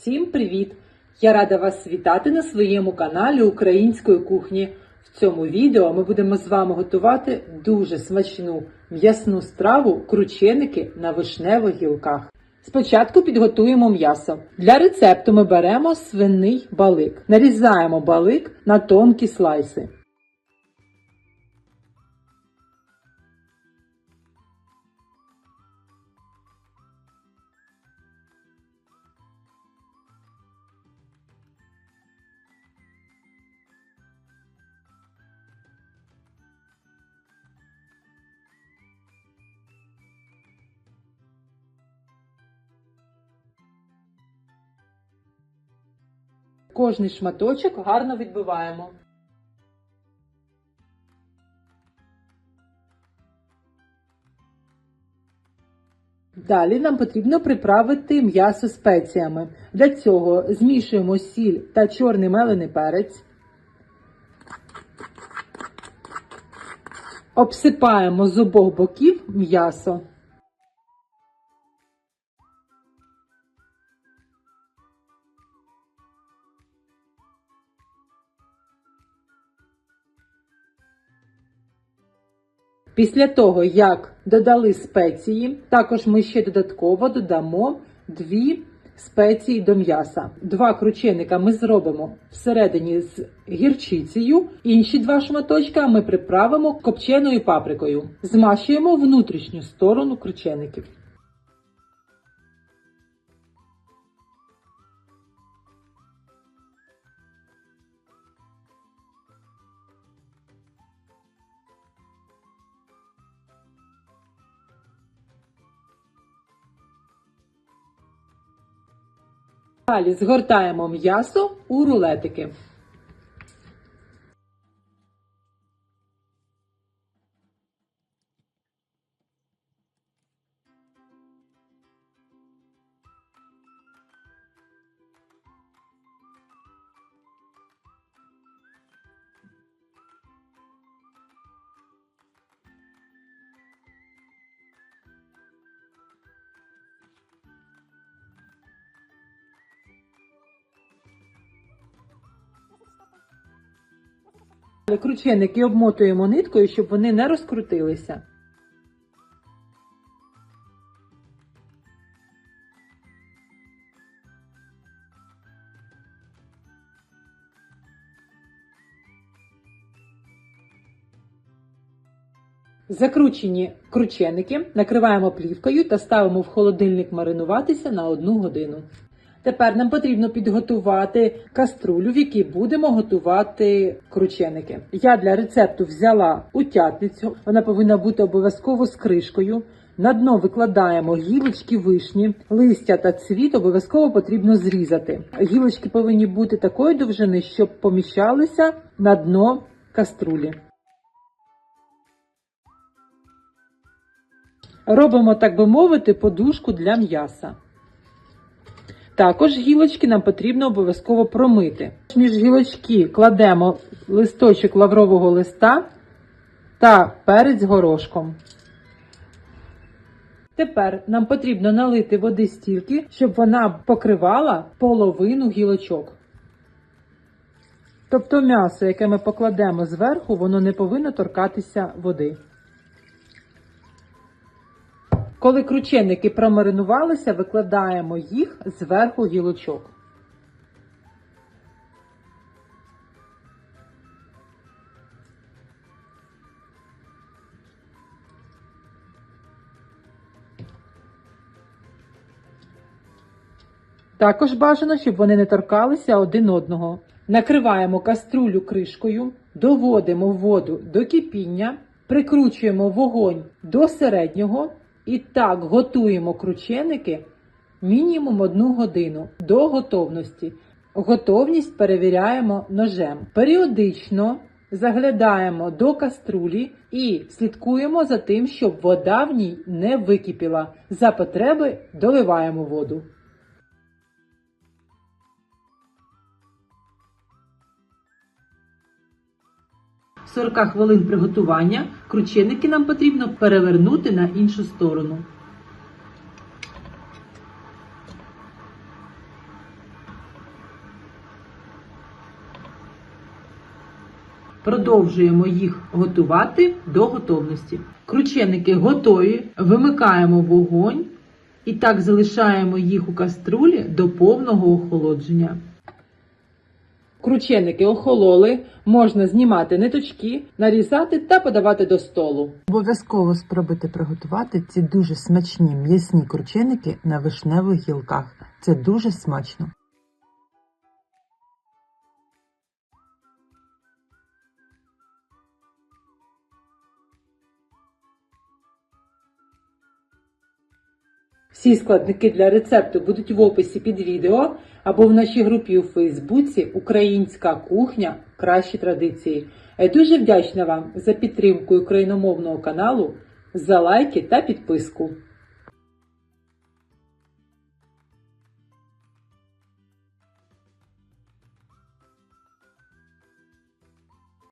Всім привіт! Я рада вас вітати на своєму каналі Української кухні. В цьому відео ми будемо з вами готувати дуже смачну м'ясну страву крученики на вишневих гілках. Спочатку підготуємо м'ясо. Для рецепту ми беремо свиний балик. Нарізаємо балик на тонкі слайси. Кожний шматочок гарно відбиваємо. Далі нам потрібно приправити м'ясо спеціями. Для цього змішуємо сіль та чорний мелений перець. Обсипаємо з обох боків м'ясо. Після того, як додали спеції, також ми ще додатково додамо дві спеції до м'яса. Два крученика ми зробимо всередині з гірчицею, інші два шматочка ми приправимо копченою паприкою. Змащуємо внутрішню сторону кручеників. Далі згортаємо м'ясо у рулетики. Крученики обмотуємо ниткою, щоб вони не розкрутилися. Закручені крученики накриваємо плівкою та ставимо в холодильник маринуватися на одну годину. Тепер нам потрібно підготувати каструлю, в якій будемо готувати крученики. Я для рецепту взяла утятницю, вона повинна бути обов'язково з кришкою. На дно викладаємо гілочки вишні, листя та цвіт обов'язково потрібно зрізати. Гілочки повинні бути такої довжини, щоб поміщалися на дно каструлі. Робимо, так би мовити, подушку для м'яса. Також гілочки нам потрібно обов'язково промити. Між гілочки кладемо листочок лаврового листа та перець горошком. Тепер нам потрібно налити води стільки, щоб вона покривала половину гілочок. Тобто м'ясо, яке ми покладемо зверху, воно не повинно торкатися води. Коли крученики промаринувалися, викладаємо їх зверху гілочок. Також бажано, щоб вони не торкалися один одного. Накриваємо каструлю кришкою, доводимо воду до кипіння, прикручуємо вогонь до середнього. І так готуємо крученики мінімум одну годину до готовності. Готовність перевіряємо ножем. Періодично заглядаємо до каструлі і слідкуємо за тим, щоб вода в ній не википіла. За потреби доливаємо воду. 40 хвилин приготування крученики нам потрібно перевернути на іншу сторону. Продовжуємо їх готувати до готовності. Крученики готові, вимикаємо вогонь і так залишаємо їх у каструлі до повного охолодження. Крученики охололи, можна знімати ниточки, нарізати та подавати до столу. Обов'язково спробуйте приготувати ці дуже смачні м'ясні крученики на вишневих гілках. Це дуже смачно. Всі складники для рецепту будуть в описі під відео або в нашій групі у Фейсбуці Українська кухня Кращі традиції. Я дуже вдячна вам за підтримку україномовного каналу, за лайки та підписку.